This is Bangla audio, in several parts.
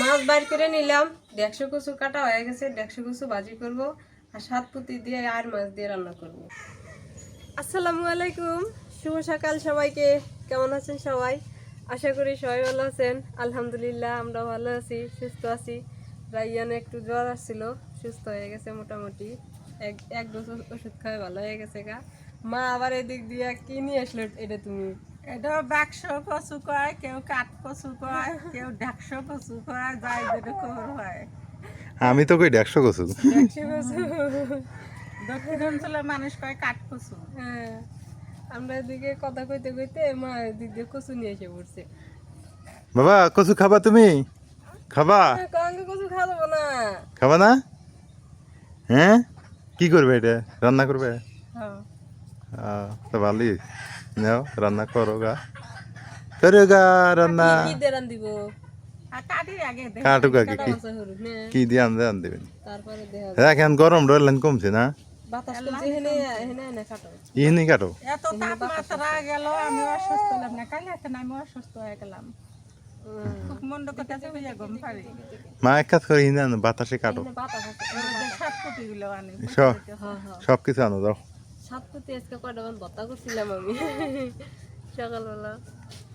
মাছ বাইর করে নিলাম। দেড়শো কচু কাটা হয়ে গেছে, দেড়শো কচু ভাজি করব আর সাত পুঁতি দিয়ে আর মাছ দিয়ে রান্না করব। আসসালামু আলাইকুম, শুভ সকাল সবাইকে। কেমন আছেন সবাই? আশা করি সবাই ভালো আছেন। আলহামদুলিল্লাহ আমরা ভালো আছি, সুস্থ আছি। রাইয়ানে একটু জ্বর আসছিল, সুস্থ হয়ে গেছে মোটামুটি। এক এক বছর ওষুধ খাওয়া ভালো হয়ে গেছে গা। মা আবার এদিক দিয়ে কি নিয়ে আসলো এটা তুমি? এটা বাক্স কচু কয় কেউ কাঠ কচু কয় কেউ ঢাকশো কচু কয় যাই যেরকম হয়। আমি তো কই একশো কচু? কচু। দক্ষিণ অঞ্চলের মানুষ কয় কাঠ কচু। হ্যাঁ। আমরা এদিকে কথা কইতে কইতে মা এদিক দিয়ে কচু নিয়ে এসে পড়ছে। বাবা কচু খাবা তুমি? খাবা? কাঙ্গে কচু খাওয়া না। খাবা না? হ্যাঁ? কি করবে এটা? রান্না করবে? হ্যাঁ। আহ, তো ভালোই। নাও রান্না করো গা করো গা রান্না কাটুক আগে কি কি দিয়ে আনতে হ্যাঁ এখন গরম কমছে না কাটো ইহনি কাটো এত তাপমাত্রা গেল আমি অসুস্থ হলাম না কাল এখন আমি অসুস্থ হয়ে গেলাম হুম। খুব মন্দ কথা যে বুঝে গম পারি মা এক কাজ করে ইনে বাতাসে কাটো সব কিছু আনো দাও সাত পুঁতি আজকে কয়টা ভর্তা করছিলাম আমি সকালবেলা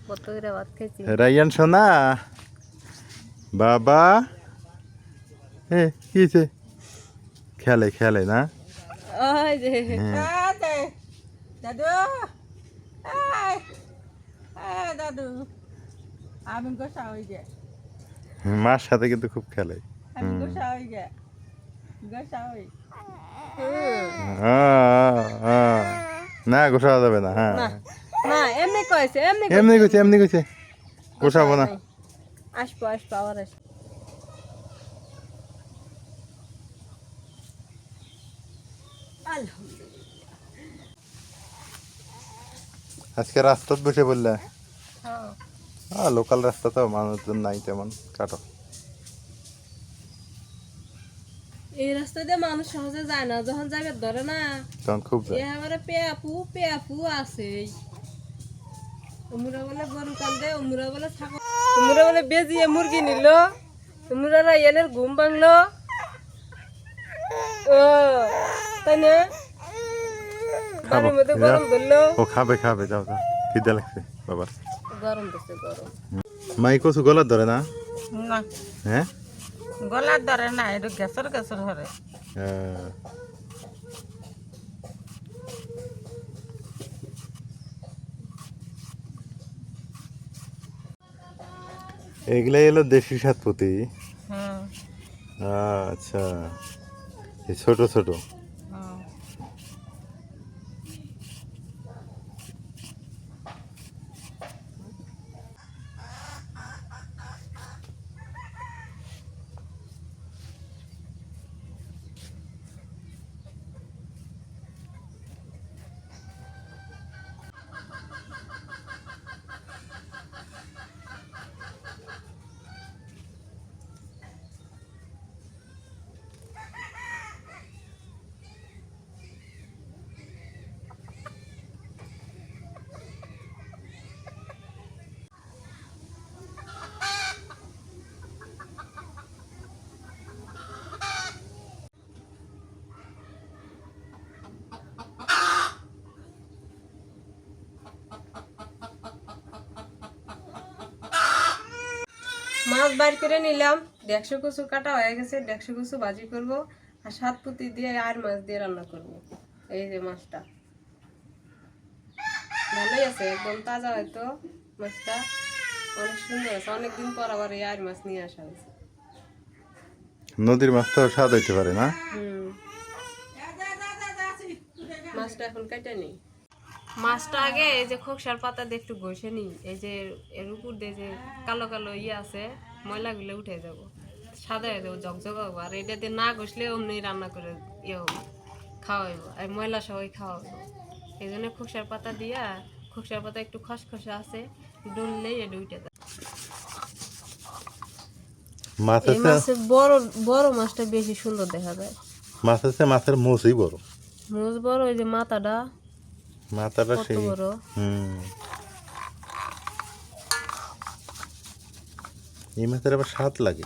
ভর্তা করে ভাত খাইছি। রাইয়ান সোনা বাবা। এ কি হয়েছে? খেলে খেলে না? ওই যে। হ্যাঁ দাদু। দাদু। আমি গোসা হয়ে গে। মার সাথে কিন্তু খুব খেলে আমি গোসা হয়ে গে। গোসা আহ। না গোসাওয়া যাবে না হ্যাঁ। না এমনি কয়েছে এমনি কইছে। এমনি কইছে এমনি কইছে। গোসাবো না। আসব আসব আবার আসব। আজকে রাস্তাত বসে বললে হ্যাঁ। হ্যাঁ লোকাল রাস্তা তো মানুষজন নাই তেমন কাটো। এই রাস্তা দিয়ে মানুষ সহজে যায় না যখন যাবে ধরে না তখন খুব যায়। এবারে পেয়াপু পেয়াপু আছে। উমরা বলে গরু কান্দে উমরা বলে ছাগল উমরা বলে বেজিয়ে মুরগি নিল উমরা রাইয়ানের ঘুম ভাঙলো। ও তাই না? বাড়ির মধ্যে গরম ধরলো। ও খাবে খাবে যাও যাও। খিদে লাগছে বাবার গরম দিচ্ছে গরম। মাই কচু গলার ধরে না? না। হ্যাঁ? গলার ধরে না একটু গ্যাসের গ্যাসের ধরে এগুলাই এলো দেশি সাতপতি আচ্ছা। এই ছোট ছোট। মাছ বাইর করে নিলাম। দেড়শো কচু কাটা হয়ে গেছে দেড়শো কচু ভাজি করব আর সাত পুঁতি দিয়ে আর মাছ দিয়ে রান্না করব। এই যে মাছটা। ভালোই আছে একদম তাজা হয়তো মাছটা। অনেক সুন্দর আছে অনেকদিন পর আবার এই আর মাছ নিয়ে আসা হয়েছে। নদীর মাছ তো স্বাদ হইতে পারে না। মাছটা এখন কেটে নেই। মাছটা আগে এই যে খোকসার পাতা দিয়ে একটু ঘষে নিই এই যে এর উপর দিয়ে যে কালো কালো ইয়ে আছে ময়লাগুলো উঠে যাব। সাদা হয়ে যাব ঝকঝক হব। আর এটা দিয়ে না ঘষলে অমনি রান্না করে ইয়ে হব খাওয়া হইব। আর ময়লা সবাই খাওয়া হইব। এই জন্য খোকসার পাতা দিয়া খোকসার পাতা একটু খসখসে আছে ডুললেই এটা উঠে যায়। মাছ আছে? বড় বড় মাছটা বেশি সুন্দর দেখা যায়। মাছ আছে মাছের মুসই বড়। মোজ বড় ওই যে মাথাটা মাথাটা কত সেই। বড়? হুম। এই মাছের আবার স্বাদ লাগে।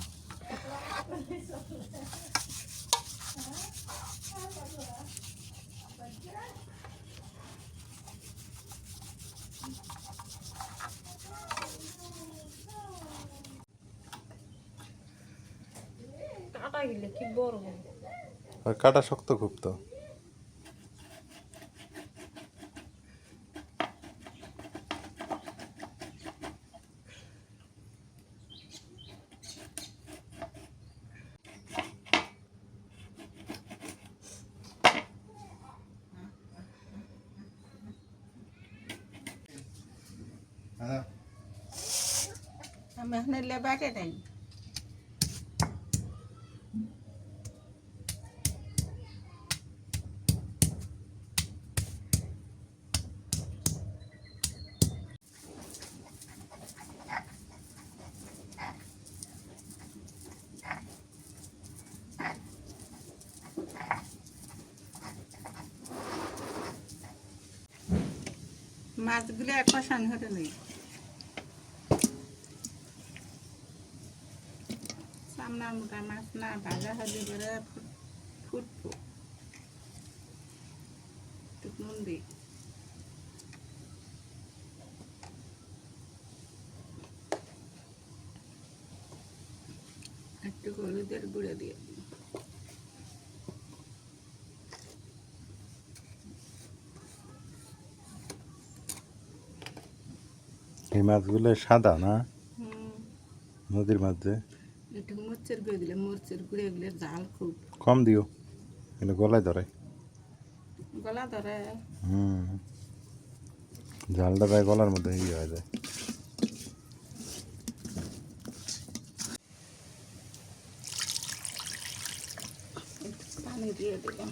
আর কাটা শক্ত খুব তো। লেবাকে দেই মাছগুলো এক হতে নেই সামনার মোটা মাছ না ভাজা হলে করে ফুট- ফুটবো। নুন দিই একটু হলুদের গুঁড়ো দিয়ে। এই মাছগুলো সাদা না? নদীর মাঝে একটু মরচের গুঁড়ো দিলে মরচের গুঁড়ো এগুলো জাল খুব। কম দিও কিন্তু গলায় ধরে। গলা ধরে। হুম। ঝালটা দেয় গলার মধ্যে ইয়ে হয়ে যায়। পানি দিয়ে দিলাম।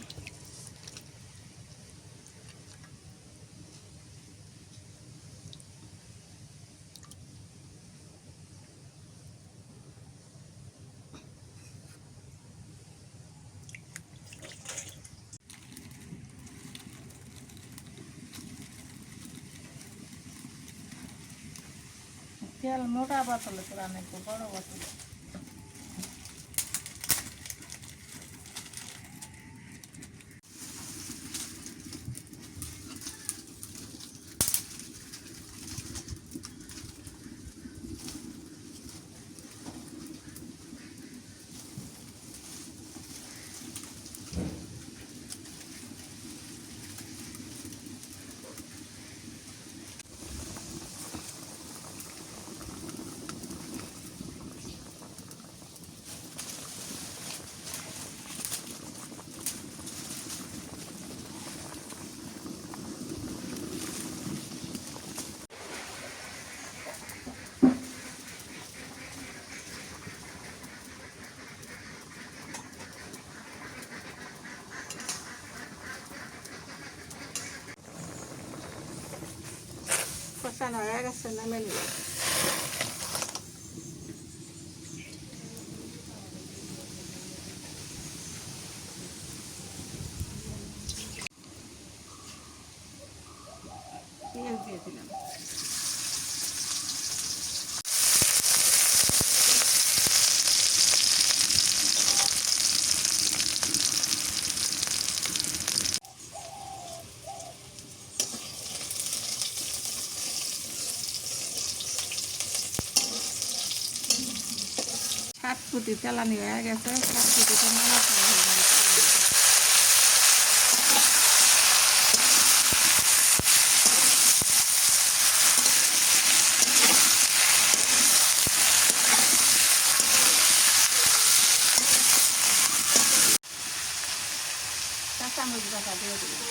তেল মোটা বোতলে তোরা অনেক বড় বোতলে কষানো হয়ে গেছে নামে নিলাম পেঁয়াজ দিয়ে দিলাম ফুটি তেলানি হয়ে গেছে খাওয়া হয়ে গেছে কাঁচামরিচ বাটা দিয়ে দিলাম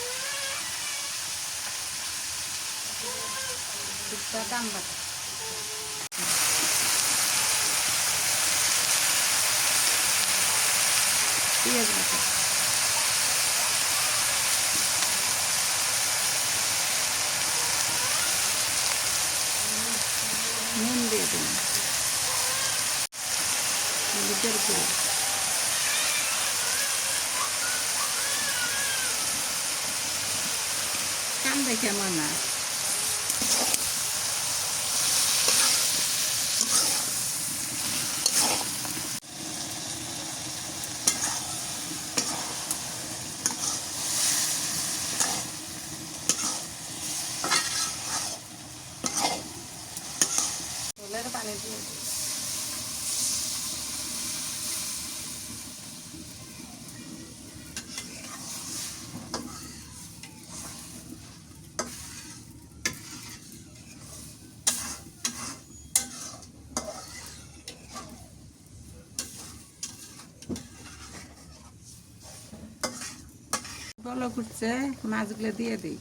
দুধটা দাম বাটা পেঁয়াজ বাটা নুন দিয়ে দিলাম হলুদের গুঁড়ো। কান দেখে মানা করে পানি দিয়ে বলক উঠছে মাছগুলো দিয়ে দিই।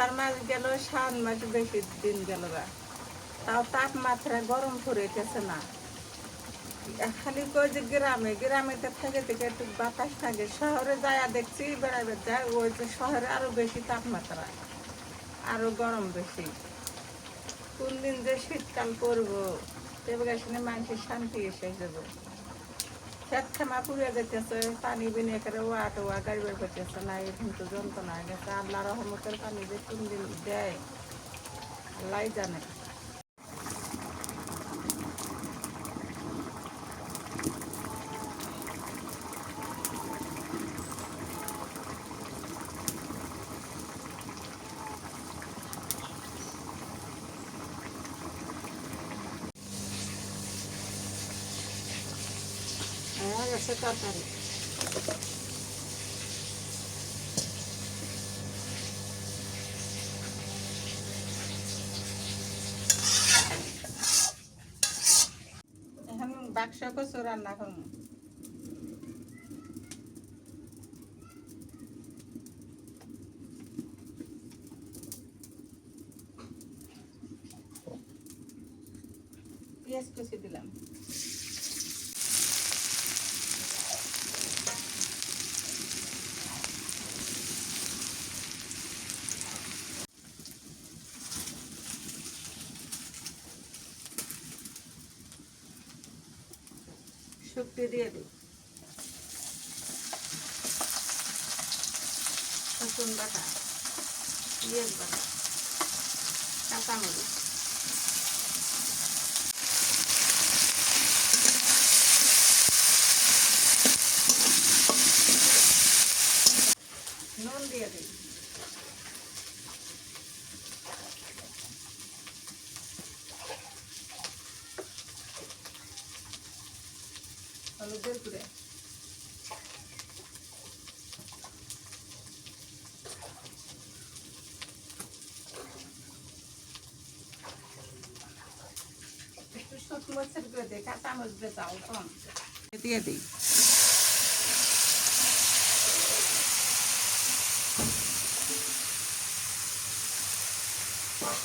আষাঢ় মাস গেল শ্রাবণ মাস বেশি দিন গেল তাও তাপমাত্রা গরম পড়েছে না। খালি কই যে গ্রামে গ্রামে গ্রামেতে থেকে থেকে একটু বাতাস থাকে। শহরে যায় দেখছি, বেড়াবে যায়, ওই যে শহরে আরও বেশি তাপমাত্রা, আরও গরম বেশি। কোন দিন যে শীতকাল করব শুনে মানুষের শান্তি এসে যাব। খামা পুড়ে যেতেছে, পানি বিনে করে ওয়া টোয়া গাড়ি বের করতেছে না এখন তো যন্ত্রণা গেছে। আল্লাহ রহমতের পানি যে কোন দিন দেয় আল্লাহ জানে হ্যাঁ গেছে তরকারি। এখন বাক্স কচু করব পেঁয়াজ কুচি দিলাম শুক্তি দিয়ে দিই রসুন বাটা পেঁয়াজ বাটা কাঁচামরিচ নুন দিয়ে দিই হলুদের গুঁড়ে একটু শুট মরিচের গুঁড়ে দিয়ে চাল কম। দিয়ে দিই।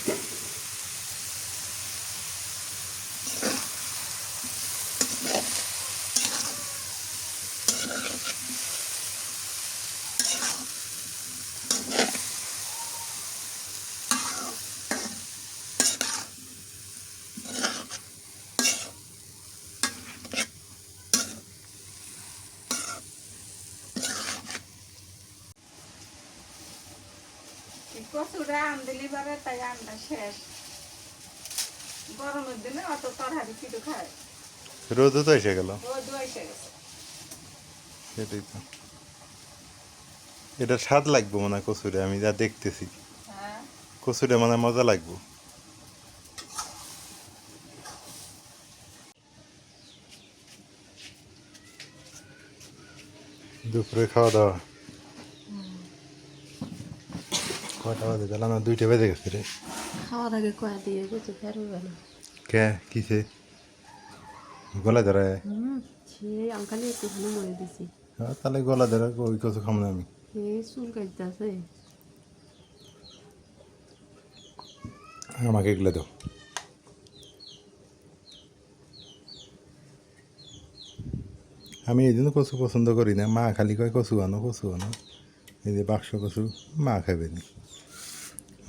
এই কচুরা আম দিলি তাই আমটা শেষ। গরমের দিনে অত তরহারি কিছু খায়। রোদও তো এসে গেল। দুয়াইছে গেছে। সেটাই তো। এটা স্বাদ লাগবে মনে কচুরে আমি যা দেখতেছি। হ্যাঁ। কচুরে মানে মজা লাগবে। দুপুরে খাওয়া দাওয়া। কটা বাজে গেল না দুইটা বেজে গেছে রে। খাওয়ার আগে কয়া দিয়ে কিছু ফেরবে না। কে? কিসে গলা ধরে? হুম সে আঙ্কালি একটুখানি মরে দিছি। হ্যাঁ, তাহলে গলা ধরে ওই খাম না আমি। এই চুল কাটতেছে। আমাকে এগুলো দাও। আমি এই জন্য কচু পছন্দ করি না। মা খালি কয় কচু আনো কচু আনো। এই যে বাক্স কচু মা খাবে নি।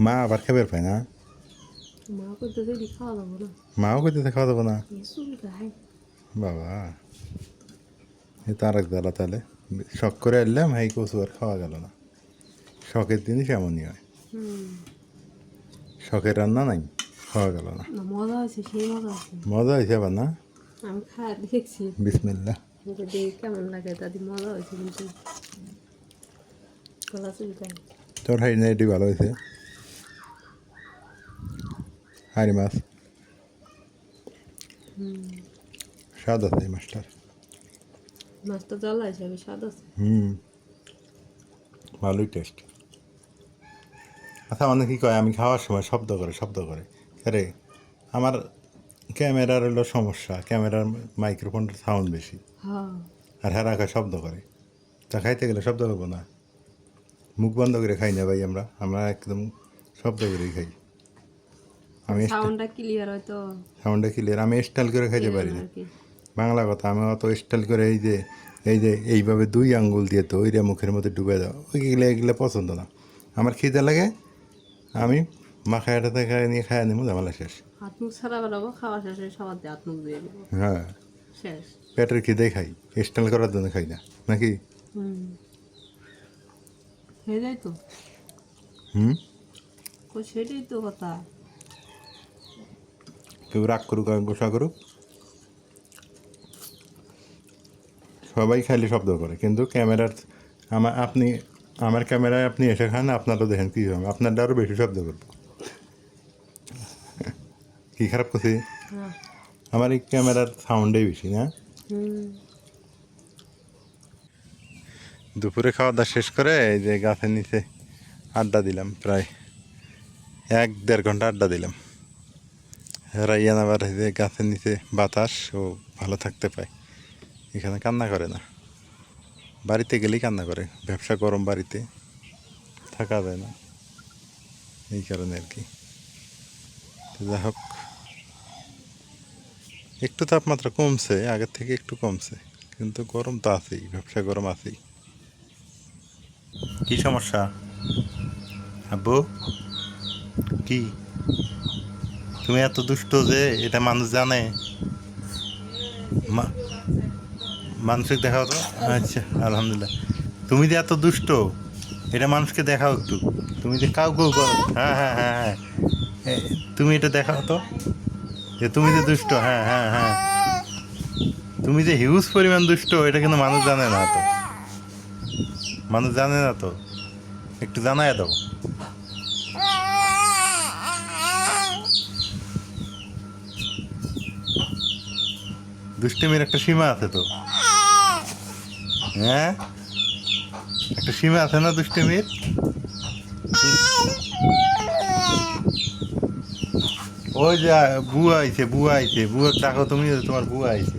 মা আবার খাবে পায় না মা করতেছে খাওয়া যাব না। মাও খাওয়া বাবা। এ তার এক জ্বালা তাহলে শখ করে এলাম এই কচু আর খাওয়া গেল না। শখের জিনিস এমনই হয়। শখের রান্না নাই খাওয়া গেল না। মজা হয়েছে সেই মজা আছে মজা হয়েছে আবার না? আমি খাই দেখছি। বিসমিল্লা কেমন লাগে তাদের মজা হয়েছে কিন্তু। তোর হাড়ি না এটি ভালো হয়েছে হাড়ি মাছ স্বাদ আছে এই মাছটার মাছটা জল হিসাবে স্বাদ আছে হুম ভালোই টেস্ট আচ্ছা মানে কয় আমি খাওয়ার সময় শব্দ করে শব্দ করে আরে আমার ক্যামেরার হলো সমস্যা ক্যামেরার মাইক্রোফোনটার সাউন্ড বেশি আর হ্যাঁ রাখা শব্দ করে তা খাইতে গেলে শব্দ করব না মুখ বন্ধ করে খাই না ভাই আমরা আমরা একদম শব্দ করেই খাই আমি সাউন্ডটা ক্লিয়ার হয়তো। সাউন্ডে ক্লিয়ার আমি স্টাইল করে খাইতে পারি না। বাংলা কথা আমি অত স্টাইল করে এই যে এই যে এইভাবে দুই আঙ্গুল দিয়ে তো ওইটা মুখের মধ্যে ডুবে দাও। ওইগুলো এগুলো পছন্দ না। আমার খিদে লাগে আমি মাখায়াটা থেকে নিয়ে খাইয়া নেব ঝামেলা শেষ। হাত মুখ ছাড়া বেরোবো খাওয়া শেষে সবার হাত মুখ দিয়ে হ্যাঁ। শেষ। পেটের খিদে খাই স্টাইল করার জন্য খাই না নাকি? হুম। হয়ে যায় তো? হুম? সেটাই তো কথা। কেউ রাগ করুক আর গোসা করুক। সবাই খালি শব্দ করে কিন্তু ক্যামেরার আমার আপনি আমার ক্যামেরায় আপনি এসে খান আপনারও দেখেন কী হবে আপনারটা আরও বেশি শব্দ করব। কি খারাপ করছি হ্যাঁ। আমার এই ক্যামেরার সাউন্ডই বেশি না? দুপুরে খাওয়া দাওয়া শেষ করে এই যে গাছের নিচে আড্ডা দিলাম প্রায় এক দেড় ঘণ্টা আড্ডা দিলাম। রাইয়ান আবার যে গাছের নিচে বাতাস, ও ভালো থাকতে পায়। এখানে কান্না করে না। বাড়িতে গেলেই কান্না করে। ব্যবসা গরম বাড়িতে, থাকা যায় না। এই কারণে আর কি। যাই হোক। একটু তাপমাত্রা কমছে, আগের থেকে একটু কমছে। কিন্তু গরম তো আছেই, ব্যবসা গরম আছেই। কি সমস্যা? আব্বু? কি? তুমি এত দুষ্ট যে এটা মানুষ জানে? মানুষকে দেখাও তো? আচ্ছা আলহামদুলিল্লাহ। তুমি যে এত দুষ্ট, এটা মানুষকে দেখাও একটু। তুমি যে কাউ কেউ করো। হ্যাঁ হ্যাঁ হ্যাঁ হ্যাঁ। তুমি এটা দেখাও তো? যে তুমি যে দুষ্ট হ্যাঁ হ্যাঁ হ্যাঁ। তুমি যে হিউজ পরিমাণ দুষ্ট, এটা কিন্তু মানুষ জানে না তো। মানুষ জানে না তো। একটু জানায় দাও। দুষ্টমির একটা সীমা আছে তো। হ্যাঁ? একটা সীমা আছে না দুষ্টমির? ওই যে বুয়া আইছে বুয়া আইছে। বুয়া ডাকো তুমি তোমার বুয়া আইছে।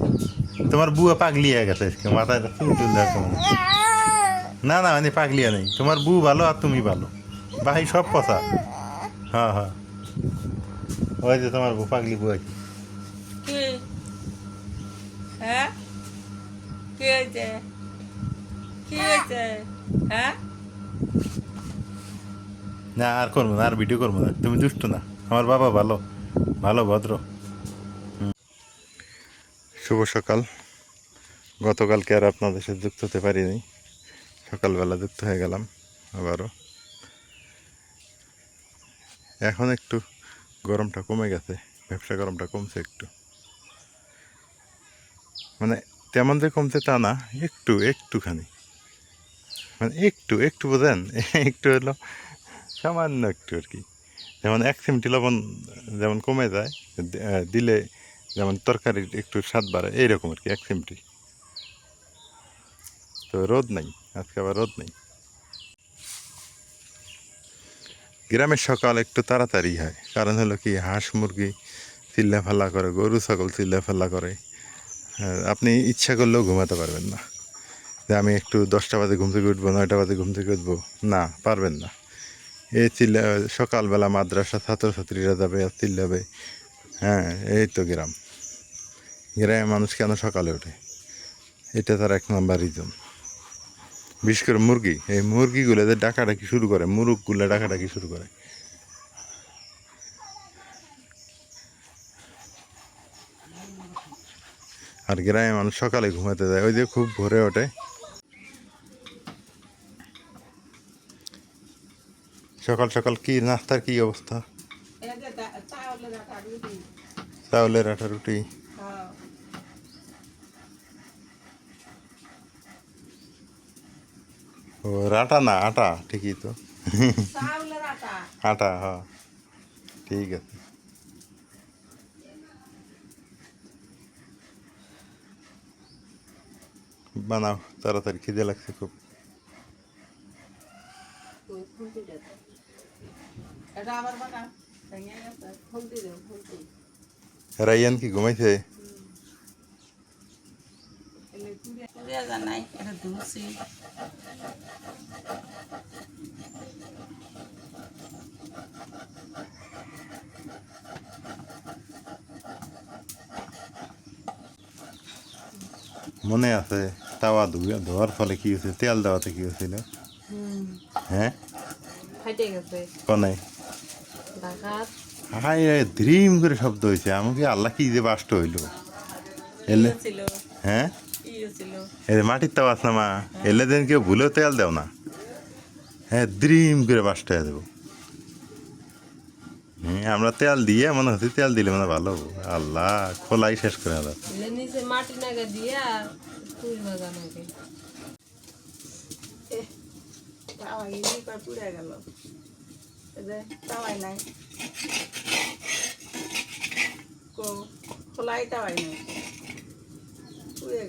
তোমার বুয়া পাগলিয়া গেছে আজকে, মাথায় চুল টুল দেখো না না মানে পাগলিয়া নেই। তোমার বউ ভালো আর তুমি ভালো। বাহি সব কথা হ্যাঁ হ্যাঁ। ওই যে তোমার বউ পাগলি আছে কি কি হয়েছে? হ্যাঁ? না, আর করব না, আর ভিডিও করব না। তুমি দুষ্ট না। আমার বাবা ভালো ভালো, ভদ্র। শুভ সকাল। গতকালকে আর আপনাদের সাথে যুক্ত হতে পারিনি। সকালবেলা যুক্ত হয়ে গেলাম আবারও। এখন একটু গরমটা কমে গেছে। ব্যবসা গরমটা কমছে একটু। মানে তেমন যে কমছে তা না, একটু, একটুখানি। মানে একটু একটু বোঝেন? একটু হলো সামান্য একটু আর কি। যেমন এক চিমটি লবণ যেমন কমে যায় দিলে যেমন তরকারির একটু স্বাদ বাড়ে, এইরকম আর কি, এক চিমটি। তো রোদ নাই, আজকে আবার রোদ নেই। গ্রামের সকাল একটু তাড়াতাড়ি হয়, কারণ হলো কি, হাঁস মুরগি চিল্লা ফাল্লা করে, গরু, ছাগল চিল্লা ফাল্লা করে। আপনি ইচ্ছা করলেও ঘুমাতে পারবেন না। যে আমি একটু দশটা বাজে ঘুম থেকে উঠবো, নয়টা বাজে ঘুম থেকে উঠবো, না, পারবেন না। এই চিল্লা, সকালবেলা মাদ্রাসা ছাত্রছাত্রীরা যাবে, আর চিল্লাবে। হ্যাঁ এই তো গ্রাম। গ্রামে মানুষ কেন সকালে ওঠে? এটা তার এক নম্বর রিজন বিশেষ করে মুরগি, এই মুরগিগুলো যে ডাকাডাকি শুরু করে মুরগগুলো ডাকাডাকি শুরু করে। আর গ্রামে মানুষ সকালে ঘুমাতে যায়। ওই যে খুব ভোরে ওঠে। সকাল সকাল কি নাস্তার কি অবস্থা? চাউলের আটা রুটি। রুটি ও আটা না আটা ঠিকই তো। আটা। আটা হ্যাঁ। ঠিক আছে। বানাও তাড়াতাড়ি খিদে লাগছে খুব ওই খুন্তিটা দাও। এটা আবার বানা ভেঙে গেছে খুন্তি দেও খুন্তি রাইয়ান কি ঘুমাইছে এলে কুড়িয়া কুড়িয়া জানাই এটা ধুসি মনে আছে তাওয়া ধুয়ে ধোয়ার ফলে কি হয়েছে? তেল দেওয়াতে কি হয়েছিল হ্যাঁ? কনে? হাই রে দ্রিম করে শব্দ হয়েছে। আমাকে আল্লাহ কি যে বাষ্ট হইল? এলে হ্যাঁ? কি মাটির তাও আছে না মা? এলে দেন কেউ ভুলেও তেল দেও না। হ্যাঁ দ্রিম করে বাষ্ট হয়ে দেবো হ্যাঁ আমরা তেল দিয়ে মনে হচ্ছে তেল দিলে মানে ভালো হব। আল্লাহ খোলাই শেষ করে দাও। তুই ভাজা নাগে তাওয়াই এই কয় পুড়ে গেল। তাওয়াই নাই। কো খোলাই তাওয়াই নাই। পুড়ে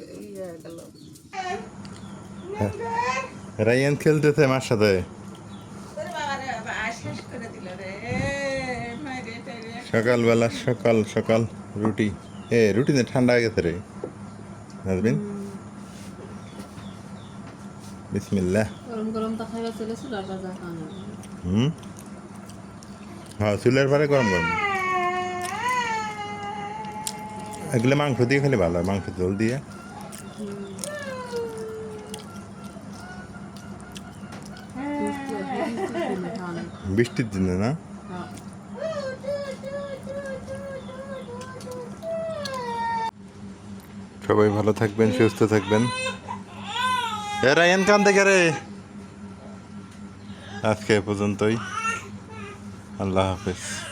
গেল। রাইয়ান খেলতেছে মার সাথে। সকালবেলা সকাল সকাল রুটি। এ রুটি না ঠান্ডা হয়ে গেছে রে। নাজবিন বিসমিল্লাহ গরম গরম তা খাইবা চলে চুলার ভাজা খাওয়া হুম হ্যাঁ চুলের পরে গরম গরম এগুলো মাংস দিয়ে খেলে ভালো হয় মাংস জল দিয়ে বৃষ্টির দিনে না সবাই ভালো থাকবেন সুস্থ থাকবেন এ এনকান কান থেকে রে। আজকে পর্যন্তই। আল্লাহ হাফেজ।